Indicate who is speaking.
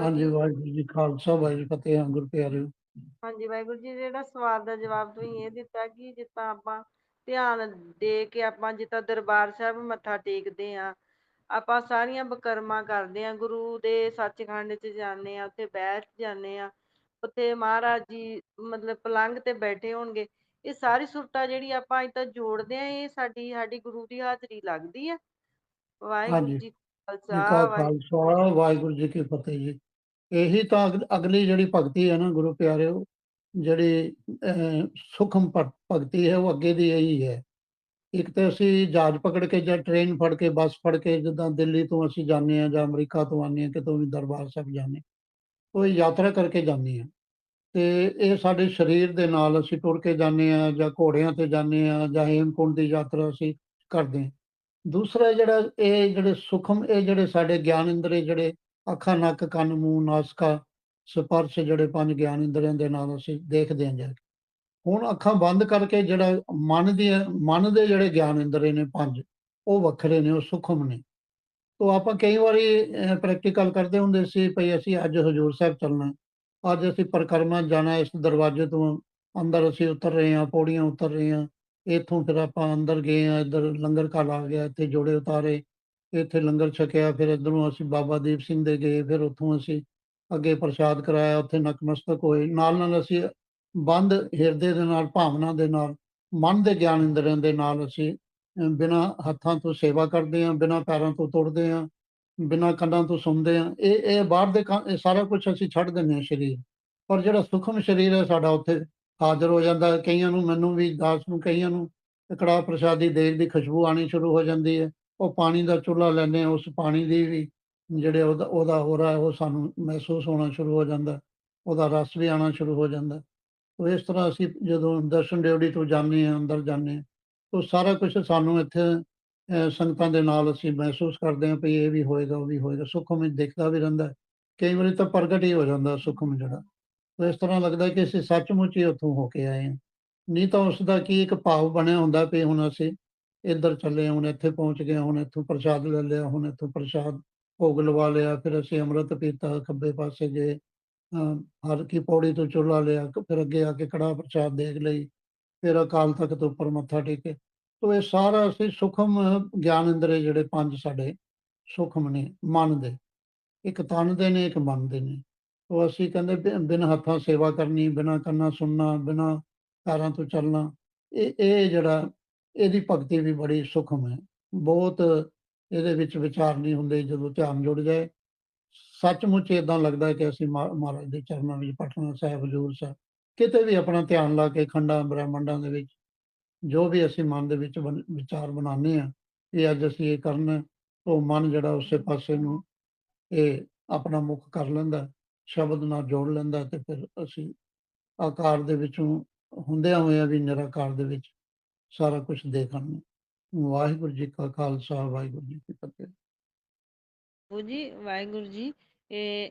Speaker 1: ਹਾਂਜੀ ਵਾਹਿਗੁਰੂ ਜੀ ਖਾਲਸਾ ਵਾਹਿਗੁਰੂ ਫਤਿਹ ਗੁਰ ਪਿਆਰਿਓ।
Speaker 2: ਹਾਂਜੀ ਵਾਹਿਗੁਰੂ ਜੀ ਜਿਹੜਾ ਸਵਾਲ ਦਾ ਜਵਾਬ ਤੁਸੀਂ ਇਹ ਦਿੱਤਾ ਕਿ ਜਿੱਦਾਂ ਆਪਾਂ ਧਿਆਨ ਦੇ ਕੇ ਆਪਾਂ ਜਿੱਦਾਂ ਦਰਬਾਰ ਸਾਹਿਬ ਮੱਥਾ ਟੇਕਦੇ ਆ ਆਪਾਂ ਸਾਰੀਆਂ ਬਕਰਮਾ ਕਰਦੇ ਆ ਗੁਰੂ ਦੇ ਸੱਚਖੰਡ 'ਚ ਜਾਂਦੇ ਆ ਉੱਥੇ ਬੈਠ ਜਾਂਦੇ ਆ ਉੱਥੇ ਮਹਾਰਾਜ ਜੀ ਮਤਲਬ ਪਲੰਘ ਤੇ ਬੈਠੇ ਹੋਣਗੇ ਇਹ ਸਾਰੀ ਸੁਰਤਾਂ ਜਿਹੜੀ ਆਪਾਂ ਇੱਦਾਂ ਜੋੜਦੇ ਹਾਂ ਇਹ ਸਾਡੀ ਸਾਡੀ ਗੁਰੂ ਦੀ ਹਾਜ਼ਰੀ ਲੱਗਦੀ ਹੈ ਵਾਹਿਗੁਰੂ ਜੀ ਖਾਲਸਾ ਵਾਹਿਗੁਰੂ
Speaker 1: ਖਾਲਸਾ, ਵਾਹਿਗੁਰੂ ਜੀ ਕੀ ਫਤਿਹ ਜੀ। ਇਹੀ ਤਾਂ ਅਗ ਅਗਲੀ ਜਿਹੜੀ ਭਗਤੀ ਹੈ ਨਾ ਗੁਰੂ ਪਿਆਰਿਓ, ਜਿਹੜੀ ਸੂਖਮ ਭਗਤੀ ਹੈ ਉਹ ਅੱਗੇ ਦੀ ਇਹੀ ਹੈ। ਇੱਕ ਤਾਂ ਅਸੀਂ ਜਹਾਜ਼ ਪਕੜ ਕੇ ਜਾਂ ਟ੍ਰੇਨ ਫੜ ਕੇ, ਬੱਸ ਫੜ ਕੇ ਜਿੱਦਾਂ ਦਿੱਲੀ ਤੋਂ ਅਸੀਂ ਜਾਂਦੇ ਹਾਂ ਜਾਂ ਅਮਰੀਕਾ ਤੋਂ ਆਉਂਦੇ ਹਾਂ, ਕਿਤੋਂ ਵੀ ਦਰਬਾਰ ਸਾਹਿਬ ਜਾਂਦੇ ਉਹ ਯਾਤਰਾ ਕਰਕੇ ਜਾਂਦੀ ਹਾਂ। ਤੇ ਇਹ ਸਾਡੇ ਸਰੀਰ ਦੇ ਨਾਲ ਅਸੀਂ ਟੁਰ ਕੇ ਜਾਂਦੇ ਹਾਂ ਜਾਂ ਘੋੜਿਆਂ ਤੇ ਜਾਂਦੇ ਹਾਂ ਜਾਂ ਹੇਮਕੁੰਡ ਦੀ ਯਾਤਰਾ ਅਸੀਂ ਕਰਦੇ ਹਾਂ। ਦੂਸਰਾ ਜਿਹੜਾ ਇਹ ਜਿਹੜੇ ਸੁਖਮ ਇਹ ਜਿਹੜੇ ਸਾਡੇ ਗਿਆਨ ਇੰਦਰੀ ਜਿਹੜੇ ਅੱਖਾਂ, ਨੱਕ, ਕੰਨ, ਮੂੰਹ, ਨਾਸਕਾ ਸਪਰਸ਼ ਜਿਹੜੇ ਪੰਜ ਗਿਆਨ ਇੰਦਰੀਆਂ ਦੇ ਨਾਲ ਅਸੀਂ ਦੇਖਦੇ ਹਾਂ ਜਾ ਕੇ। ਹੁਣ ਅੱਖਾਂ ਬੰਦ ਕਰਕੇ ਜਿਹੜਾ ਮਨ ਦੀਆਂ ਮਨ ਦੇ ਜਿਹੜੇ ਗਿਆਨ ਇੰਦਰੀ ਨੇ ਪੰਜ, ਉਹ ਵੱਖਰੇ ਨੇ, ਉਹ ਸੁਖਮ ਨੇ। ਤੋ ਆਪਾਂ ਕਈ ਵਾਰੀ ਪ੍ਰੈਕਟੀਕਲ ਕਰਦੇ ਹੁੰਦੇ ਸੀ ਭਈ ਅਸੀਂ ਅੱਜ ਹਜ਼ੂਰ ਸਾਹਿਬ ਚੱਲਣਾ, ਅੱਜ ਅਸੀਂ ਪਰਿਕਰਮਾ ਜਾਣਾ ਇਸ ਦਰਵਾਜ਼ੇ ਤੋਂ ਅੰਦਰ ਅਸੀਂ ਉਤਰ ਰਹੇ ਹਾਂ, ਪੌੜੀਆਂ ਉਤਰ ਰਹੇ ਹਾਂ। ਇੱਥੋਂ ਫਿਰ ਆਪਾਂ ਅੰਦਰ ਗਏ ਹਾਂ, ਇੱਧਰ ਲੰਗਰ ਕਾਲ ਆ ਗਿਆ, ਇੱਥੇ ਜੋੜੇ ਉਤਾਰੇ, ਇੱਥੇ ਲੰਗਰ ਛਕਿਆ, ਫਿਰ ਇੱਧਰੋਂ ਅਸੀਂ ਬਾਬਾ ਦੀਪ ਸਿੰਘ ਦੇ ਗਏ, ਫਿਰ ਉੱਥੋਂ ਅਸੀਂ ਅੱਗੇ ਪ੍ਰਸ਼ਾਦ ਕਰਾਇਆ, ਉੱਥੇ ਨਤਮਸਤਕ ਹੋਏ। ਨਾਲ-ਨਾਲ ਅਸੀਂ ਬੰਦ ਹਿਰਦੇ ਦੇ ਨਾਲ, ਭਾਵਨਾ ਦੇ ਨਾਲ, ਮਨ ਦੇ ਗਿਆਨ ਇੰਦਰੀਆਂ ਦੇ ਨਾਲ ਅਸੀਂ ਬਿਨਾਂ ਹੱਥਾਂ ਤੋਂ ਸੇਵਾ ਕਰਦੇ ਹਾਂ, ਬਿਨਾਂ ਪੈਰਾਂ ਤੋਂ ਤੁਰਦੇ ਹਾਂ, ਬਿਨਾਂ ਕੰਨਾਂ ਤੋਂ ਸੁਣਦੇ ਹਾਂ। ਇਹ ਇਹ ਬਾਹਰ ਦੇ ਕ ਇਹ ਸਾਰਾ ਕੁਛ ਅਸੀਂ ਛੱਡ ਦਿੰਦੇ ਹਾਂ ਸਰੀਰ। ਪਰ ਜਿਹੜਾ ਸੂਖਮ ਸਰੀਰ ਹੈ ਸਾਡਾ ਉੱਥੇ ਹਾਜ਼ਰ ਹੋ ਜਾਂਦਾ ਕਈਆਂ ਨੂੰ ਮੈਨੂੰ ਵੀ ਦਾਸ ਨੂੰ ਕਈਆਂ ਨੂੰ ਕੜਾਹ ਪ੍ਰਸ਼ਾਦੀ ਦੇਗ ਦੀ ਖੁਸ਼ਬੂ ਆਉਣੀ ਸ਼ੁਰੂ ਹੋ ਜਾਂਦੀ ਹੈ। ਉਹ ਪਾਣੀ ਦਾ ਚੁੱਲ੍ਹਾ ਲੈਂਦੇ ਹਾਂ, ਉਸ ਪਾਣੀ ਦੀ ਵੀ ਜਿਹੜੇ ਉਹਦਾ ਉਹਦਾ ਹੋ ਰਿਹਾ ਉਹ ਸਾਨੂੰ ਮਹਿਸੂਸ ਹੋਣਾ ਸ਼ੁਰੂ ਹੋ ਜਾਂਦਾ ਉਹਦਾ ਰਸ ਵੀ ਆਉਣਾ ਸ਼ੁਰੂ ਹੋ ਜਾਂਦਾ ਹੈ। ਇਸ ਤਰ੍ਹਾਂ ਅਸੀਂ ਜਦੋਂ ਦਰਸ਼ਨ ਡਿਓੜੀ ਤੋਂ ਜਾਂਦੇ ਹਾਂ, ਅੰਦਰ ਜਾਂਦੇ ਹਾਂ, ਉਹ ਸਾਰਾ ਕੁਛ ਸਾਨੂੰ ਇੱਥੇ ਸੰਗਤਾਂ ਦੇ ਨਾਲ ਅਸੀਂ ਮਹਿਸੂਸ ਕਰਦੇ ਹਾਂ ਵੀ ਇਹ ਵੀ ਹੋਏਗਾ, ਉਹ ਵੀ ਹੋਏਗਾ। ਸੁਖਮ ਵਿੱਚ ਦਿਖਦਾ ਵੀ ਰਹਿੰਦਾ ਕਈ ਵਾਰੀ ਤਾਂ ਪ੍ਰਗਟ ਹੀ ਹੋ ਜਾਂਦਾ ਸੁਖਮ ਜਿਹੜਾ। ਤੋ ਇਸ ਤਰ੍ਹਾਂ ਲੱਗਦਾ ਕਿ ਅਸੀਂ ਸੱਚਮੁੱਚ ਹੀ ਉੱਥੋਂ ਹੋ ਕੇ ਆਏ ਹਾਂ। ਨਹੀਂ ਤਾਂ ਉਸ ਦਾ ਕੀ ਇੱਕ ਭਾਵ ਬਣਿਆ ਹੁੰਦਾ ਵੀ ਹੁਣ ਅਸੀਂ ਇੱਧਰ ਚੱਲੇ ਹਾਂ, ਹੁਣ ਇੱਥੇ ਪਹੁੰਚ ਗਏ ਹੁਣ ਇੱਥੋਂ ਪ੍ਰਸ਼ਾਦ ਲੈ ਲਿਆ, ਹੁਣ ਇੱਥੋਂ ਪ੍ਰਸ਼ਾਦ ਭੋਗ ਲਵਾ ਲਿਆ, ਫਿਰ ਅਸੀਂ ਅੰਮ੍ਰਿਤ ਪੀਤਾ, ਖੱਬੇ ਪਾਸੇ ਗਏ, ਅ, ਹਰ ਕੀ ਪੌੜੀ ਤੋਂ ਚੁੱਲ੍ਹਾ ਲਿਆ, ਫਿਰ ਅੱਗੇ ਆ ਕੇ ਕੜਾਹ ਪ੍ਰਸ਼ਾਦ ਦੇਖ ਲਈ, ਫਿਰ ਅਕਾਲ ਤਖ਼ਤ ਤੋਂ ਉੱਪਰ ਮੱਥਾ ਟੇਕੇ। ਤੋ ਇਹ ਸਾਰਾ ਅਸੀਂ ਸੁਖਮ ਗਿਆਨ ਇੰਦਰੀ ਜਿਹੜੇ ਪੰਜ ਸਾਡੇ ਸੁਖਮ ਨੇ ਮਨ ਦੇ। ਇੱਕ ਤਨ ਦੇ ਨੇ, ਇੱਕ ਮਨ ਦੇ ਨੇ। ਤੋ ਅਸੀਂ ਕਹਿੰਦੇ ਬਿ ਬਿਨ ਹੱਥਾਂ ਸੇਵਾ ਕਰਨੀ, ਬਿਨਾਂ ਕੰਨਾਂ ਸੁਣਨਾ, ਬਿਨਾਂ ਪੈਰਾਂ ਤੋਂ ਚੱਲਣਾ, ਇਹ ਇਹ ਜਿਹੜਾ ਇਹਦੀ ਭਗਤੀ ਵੀ ਬੜੀ ਸੂਖਮ ਹੈ। ਬਹੁਤ ਇਹਦੇ ਵਿੱਚ ਵਿਚਾਰ ਨਹੀਂ ਹੁੰਦੇ ਜਦੋਂ ਧਿਆਨ ਜੁੜ ਜਾਏ। ਸੱਚਮੁੱਚ ਏਦਾਂ ਲੱਗਦਾ ਕਿ ਅਸੀਂ ਮਹਾ ਮਹਾਰਾਜ ਦੇ ਚਰਨਾਂ ਵਿੱਚ ਪਟਨਾ ਸਾਹਿਬ, ਹਜ਼ੂਰ ਸਾਹਿਬ, ਕਿਤੇ ਵੀ ਆਪਣਾ ਧਿਆਨ ਲਾ ਕੇ ਖੰਡਾਂ, ਬ੍ਰਹਿਮੰਡਾਂ ਦੇ ਵਿੱਚ ਜੋ ਵੀ ਅਸੀਂ ਮਨ ਦੇ ਵਿੱਚ ਵਿਚਾਰ ਬਣਾਉਂਦੇ ਹਾਂ ਕਿ ਅੱਜ ਅਸੀਂ ਇਹ ਕਰਨਾ ਉਹ ਮਨ ਜਿਹੜਾ ਉਸੇ ਪਾਸੇ ਨੂੰ ਇਹ ਆਪਣਾ ਮੁੱਖ ਕਰ ਲੈਂਦਾ, ਸ਼ਬਦ ਨਾਲ ਜੋੜ ਲੈਂਦਾ ਤੇ ਫਿਰ ਅਸੀਂ ਆਕਾਰ ਦੇ ਵਿੱਚੋਂ ਹੁੰਦਿਆਂ ਹੋਇਆਂ ਵੀ ਨਿਰਾਕਾਰ ਦੇ ਵਿੱਚ ਸਾਰਾ ਕੁਛ ਦੇਖਣ ਨੂੰ ਵਾਹਿਗੁਰੂ ਜੀ ਕਾ ਖਾਲਸਾ, ਵਾਹਿਗੁਰੂ ਜੀ ਕੀ ਫਤਿਹ।
Speaker 2: ਜੀ ਵਾਹਿਗੁਰੂ ਜੀ ਇਹ